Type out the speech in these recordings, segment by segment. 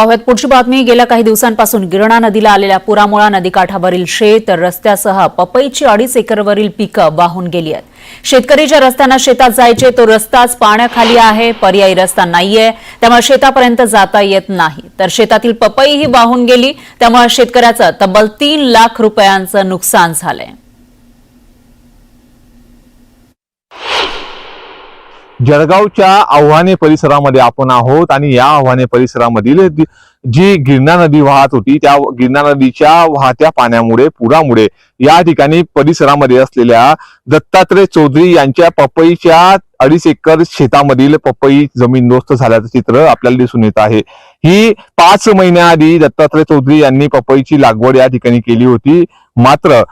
पाहूयात. पुढची बातमी गेल्या काही दिवसांपासून गिरणा नदीला आलेल्या पुरामुळे नदीकाठावरील शेत रस्त्यासह पपईची अडीच एकरवरील पिकं वाहून गेली आहेत. शेतकरी ज्या रस्त्यांना शेतात जायचे तो रस्ताच पाण्याखाली आहे पर्यायी रस्ता नाहीये त्यामुळे शेतापर्यंत जाता येत नाही. तर शेतातील पपईही वाहून गेली त्यामुळे शेतकऱ्याचं तब्बल तीन लाख रुपयांचं नुकसान झालंय. जळगावच्या आव्हाने परिसरामध्ये आपण आहोत आणि या आव्हाने परिसरामधील जी- गिरणा नदी वाहत होती त्या गिरणा नदीच्या वाहत्या पाण्यामुळे पुरामुळे या ठिकाणी परिसरामध्ये असलेल्या दत्तात्रय चौधरी यांच्या पपईच्या अडीच एकर शेतामधील पपई जमीनदोस्त झाल्याचं चित्र आपल्याला दिसून येत आहे. ही पाच महिन्याआधी दत्तात्रय चौधरी यांनी पपईची लागवड या ठिकाणी केली होती. मात्र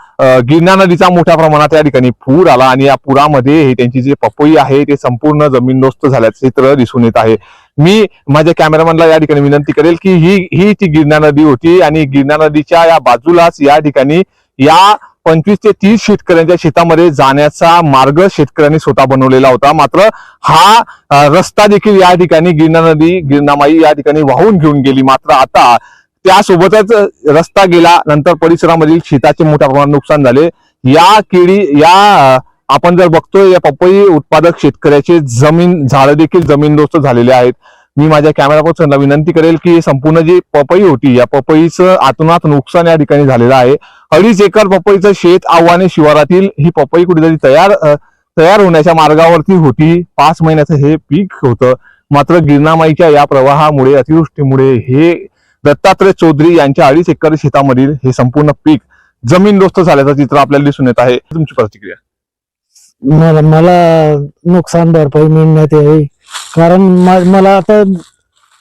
गिरणा नदीचा मोठ्या प्रमाणात या ठिकाणी पूर आला आणि या पुरामध्ये हे त्यांची जी पपई आहे ते संपूर्ण जमीनदोस्त झाल्याचं चित्र दिसून येत आहे. मी माझ्या कॅमेरामॅनला या ठिकाणी विनंती करेल की ही ही ती गिरणा नदी होती आणि गिरणा नदीच्या या बाजूलाच या ठिकाणी या पंचवीस ते तीस शेतकऱ्यांच्या शेतामध्ये जाण्याचा मार्ग शेतकऱ्यांनी स्वतः बनवलेला होता. मात्र हा रस्ता देखील या ठिकाणी गिरणा नदी गिरणामाई या ठिकाणी वाहून घेऊन गेली. मात्र आता त्यासोबतच रस्ता गेला. नंतर परिसरामधील शेताचे मोठ्या प्रमाणात नुकसान झाले. या केळी या आपण जर बघतोय या पपई उत्पादक शेतकऱ्याचे जमीन झाडं देखील जमीनदोस्त झालेले आहेत. मी माझ्या कॅमेरा पर्सनला विनंती करेल की संपूर्ण जी पपई होती या पपईचं आतोनात नुकसान या ठिकाणी झालेलं आहे. अडीच एकर पपईचं शेत आव्हाने शिवारातील ही पपई कुठेतरी तयार तयार होण्याच्या मार्गावरती होती. पाच महिन्याचं हे पीक होतं. मात्र गिरणामाईच्या या प्रवाहामुळे अतिवृष्टीमुळे हे दत्तात्रय चौधरी यांच्या अडीच एकर शेतामधील हे संपूर्ण पीक जमीनदोस्त झाल्याचं चित्र आपल्याला दिसून येत आहे. तुमची प्रतिक्रिया? मला मला नुकसान भरपाई मिळण्यात यावी. कारण मला आता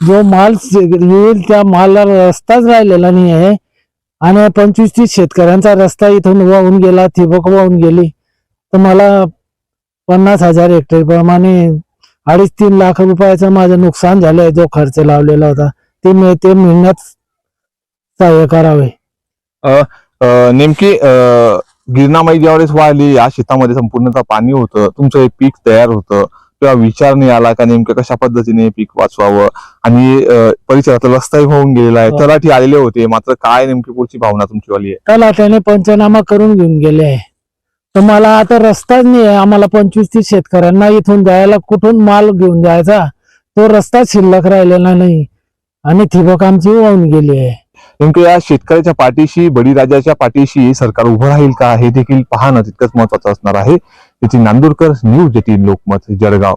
जो माल येईल त्या मालाला रस्ताच राहिलेला नाही आहे आणि पंचवीस तीस शेतकऱ्यांचा रस्ता इथून वाहून गेला ठिबक वाहून गेली. तर मला पन्नास हजार हेक्टर प्रमाणे अडीच तीन लाख रुपयाचं माझं नुकसान झालंय जो खर्च लावलेला होता. ते मी ते मिळण्यात सहाय्य करावे. नेमकी गिरणामाई ज्यावेळेस वाढली या शेतामध्ये संपूर्णतः पाणी होतं तुमचं हे पीक तयार होतं. तेव्हा विचार नाही आला का नेमकं कशा पद्धतीने पीक वाचवावं? आणि परिसरात रस्ताही होऊन गेलेला आहे. हो. तलाठी आलेले होते. मात्र काय नेमकी पुढची भावना तुमची वाली आहे? त्याला त्याने पंचनामा करून घेऊन गेले आहे. तर मला आता रस्ताच नाही आहे. आम्हाला पंचवीस तीस शेतकऱ्यांना इथून जायला कुठून माल घेऊन जायचा? तो रस्ता शिल्लक राहिलेला नाही. आणि ठिबक आमची वाहून गेली आहे. नेमकं या शेतकऱ्याच्या पाठीशी बळीराजाच्या पाठीशी सरकार उभं राहील का? हे देखील पाहणं तितकंच महत्वाचं असणार आहे. नितीन नांदूरकर न्यूज येथील लोकमत जळगाव.